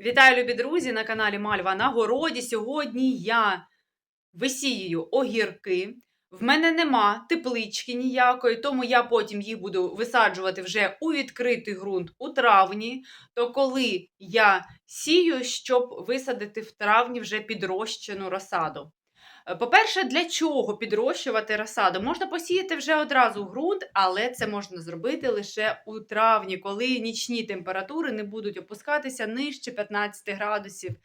Вітаю, любі друзі, на каналі Мальва на городі. Сьогодні я висію огірки. В мене нема теплички ніякої, тому я потім їх буду висаджувати вже у відкритий ґрунт у травні. То коли я сію, щоб висадити в травні вже підрощену розсаду. Е, По-перше, для чого підрощувати розсаду? Можна посіяти вже одразу в ґрунт, але це можна зробити лише у травні, коли нічні температури не будуть опускатися нижче 15 градусів.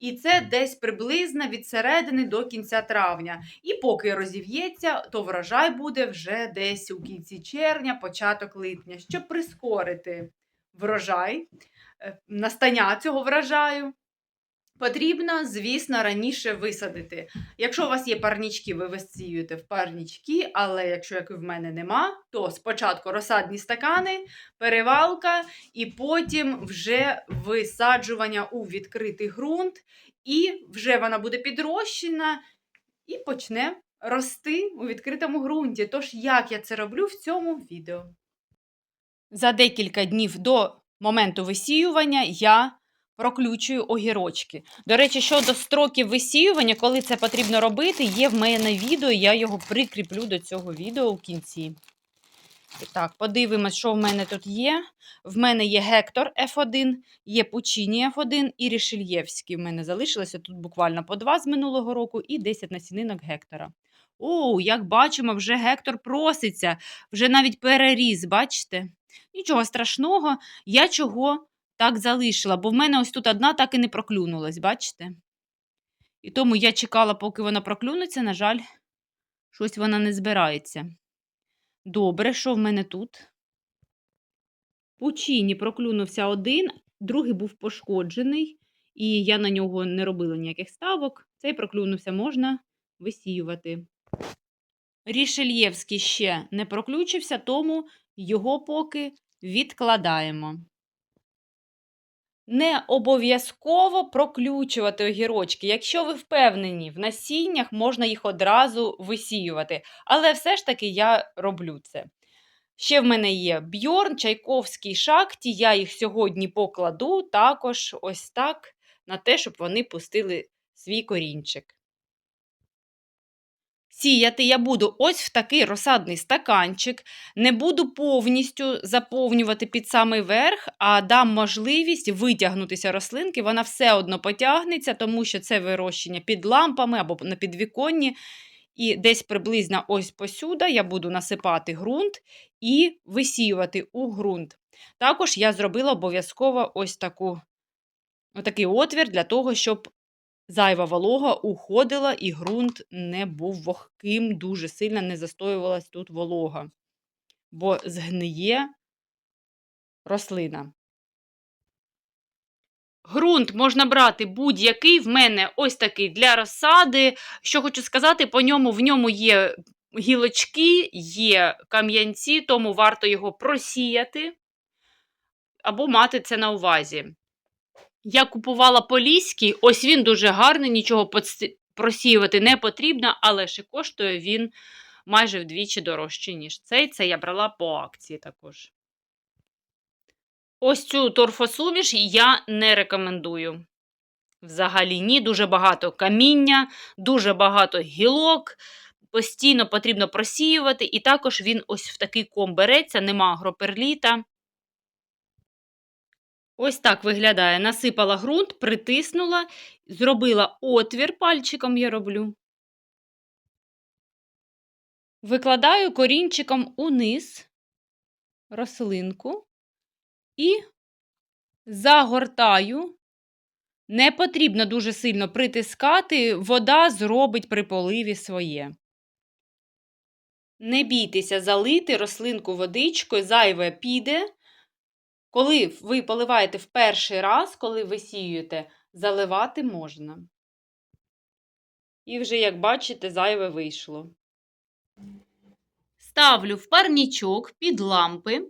І це десь приблизно від середини до кінця травня. І поки розів'ється, то врожай буде вже десь у кінці червня, початок липня, щоб прискорити врожай, е, настання цього врожаю. Потрібно, звісно, раніше висадити. Якщо у вас є парнічки, ви висіюєте в парнічки, але якщо як і в мене нема, то спочатку розсадні стакани, перевалка, і потім вже висаджування у відкритий ґрунт, і вже вона буде підрощена і почне рости у відкритому ґрунті. Тож, як я це роблю в цьому відео. За декілька днів до моменту висіювання я проключую огірочки. До речі, щодо строків висіювання, коли це потрібно робити, є в мене відео, я його прикріплю до цього відео в кінці. Так, подивимось, що в мене тут є. В мене є Гектор F1, є Пучині F1 і Рішельєвський. В мене залишилося тут буквально по два з минулого року і 10 насінинок Гектора. О, як бачимо, вже Гектор проситься, вже навіть переріс, бачите? Нічого страшного, я чого так залишила, бо в мене ось тут одна так і не проклюнулась, бачите? І тому я чекала, поки вона проклюнеться, на жаль, щось вона не збирається. Добре, що в мене тут? Пучині проклюнувся один, другий був пошкоджений, і я на нього не робила ніяких ставок. Цей проклюнувся, можна висіювати. Рішельєвський ще не проключився, тому його поки відкладаємо. Не обов'язково проключувати огірочки. Якщо ви впевнені в насіннях, можна їх одразу висіювати. Але все ж таки я роблю це. Ще в мене є Бьорн, Чайковський шакті. Я їх сьогодні покладу також ось так, на те, щоб вони пустили свій корінчик. Сіяти я буду ось в такий розсадний стаканчик. Не буду повністю заповнювати під самий верх, а дам можливість витягнутися рослинки. Вона все одно потягнеться, тому що це вирощення під лампами або на підвіконні. І десь приблизно ось посюди я буду насипати ґрунт і висіювати у ґрунт. Також я зробила обов'язково ось таку, такий отвір для того, щоб зайва волога уходила і ґрунт не був вогким, дуже сильно не застоювалась тут волога, бо згниє рослина. Грунт можна брати будь-який. В мене ось такий для розсади. Що хочу сказати, по ньому в ньому є гілочки, є кам'янці, тому варто його просіяти або мати це на увазі. Я купувала поліський, ось він дуже гарний, нічого просіювати не потрібно, але ще коштує він майже вдвічі дорожче, ніж цей. Це я брала по акції також. Ось цю торфосуміш я не рекомендую. Взагалі ні, дуже багато каміння, дуже багато гілок. Постійно потрібно просіювати, і також він ось в такий ком береться, нема агроперліта. Ось так виглядає. Насипала ґрунт, притиснула, зробила отвір пальчиком я роблю. Викладаю корінчиком униз рослинку і загортаю. Не потрібно дуже сильно притискати, вода зробить при поливі своє. Не бійтеся залити рослинку водичкою, зайве піде. Коли ви поливаєте в перший раз, коли ви сієте, заливати можна. І вже, як бачите, зайве вийшло. Ставлю в парнічок під лампи.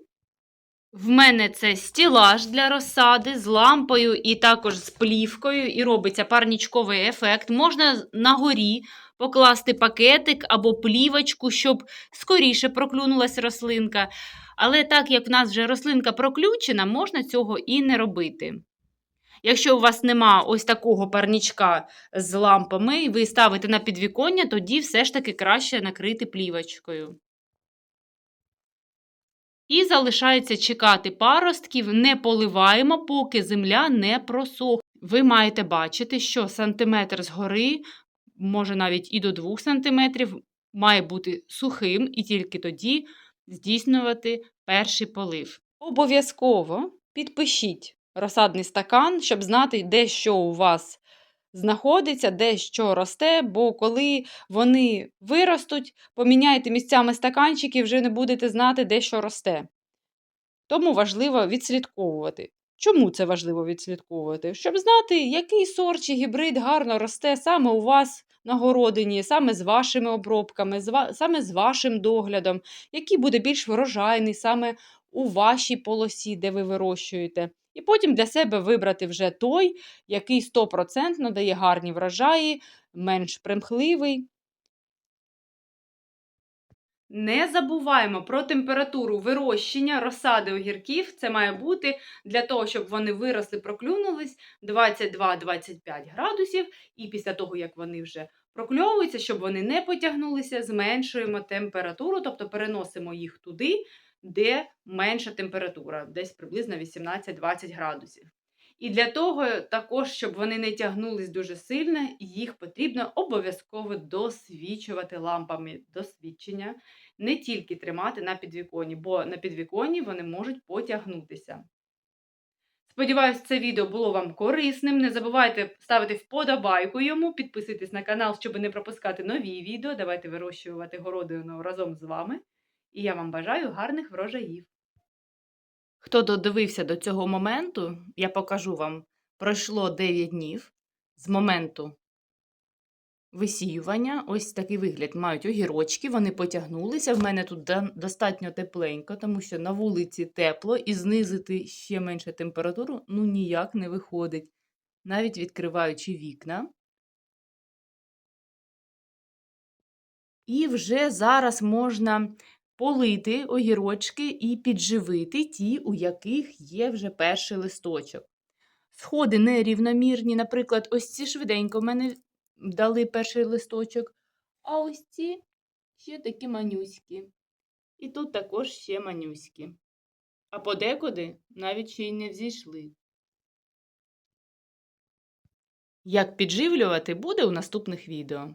В мене це стілаж для розсади з лампою і також з плівкою, і робиться парнічковий ефект. Можна на горі покласти пакетик або плівочку, щоб скоріше проклюнулась рослинка. Але так як в нас вже рослинка проключена, можна цього і не робити. Якщо у вас нема ось такого парнічка з лампами, і ви ставите на підвіконня, тоді все ж таки краще накрити плівочкою. І залишається чекати паростків, не поливаємо, поки земля не просохне. Ви маєте бачити, що сантиметр згори, може навіть і до 2 сантиметрів, має бути сухим, і тільки тоді здійснювати перший полив. Обов'язково підпишіть розсадний стакан, щоб знати, де що у вас знаходиться, де що росте, бо коли вони виростуть, поміняйте місцями стаканчики, вже не будете знати, де що росте. Тому важливо відслідковувати. Чому це важливо відслідковувати? Щоб знати, який сорт чи гібрид гарно росте саме у вас на городині, саме з вашими обробками, саме з вашим доглядом, який буде більш врожайний саме у вашій полосі, де ви вирощуєте. І потім для себе вибрати вже той, який 100% дає гарні врожаї, менш примхливий. Не забуваємо про температуру вирощення розсади огірків. Це має бути для того, щоб вони виросли, проклюнулись 22-25 градусів. І після того, як вони вже прокльовуються, щоб вони не потягнулися, зменшуємо температуру, тобто переносимо їх туди, де менша температура, десь приблизно 18-20 градусів. І для того також, щоб вони не тягнулись дуже сильно, їх потрібно обов'язково досвічувати лампами досвідчення, не тільки тримати на підвіконні, бо на підвіконні вони можуть потягнутися. Сподіваюсь, це відео було вам корисним. Не забувайте ставити вподобайку йому, підписуйтесь на канал, щоб не пропускати нові відео. Давайте вирощувати городину разом з вами. І я вам бажаю гарних врожаїв. Хто додивився до цього моменту, я покажу вам, пройшло 9 днів з моменту висіювання. Ось такий вигляд мають огірочки, вони потягнулися. В мене тут достатньо тепленько, тому що на вулиці тепло і знизити ще менше температуру ну ніяк не виходить, навіть відкриваючи вікна. І вже зараз можна полити огірочки і підживити ті, у яких є вже перший листочок. Сходи нерівномірні, наприклад, ось ці швиденько в мене дали перший листочок, а ось ці ще такі манюські. І тут також ще манюські. А подекуди навіть ще й не взійшли. Як підживлювати буде у наступних відео.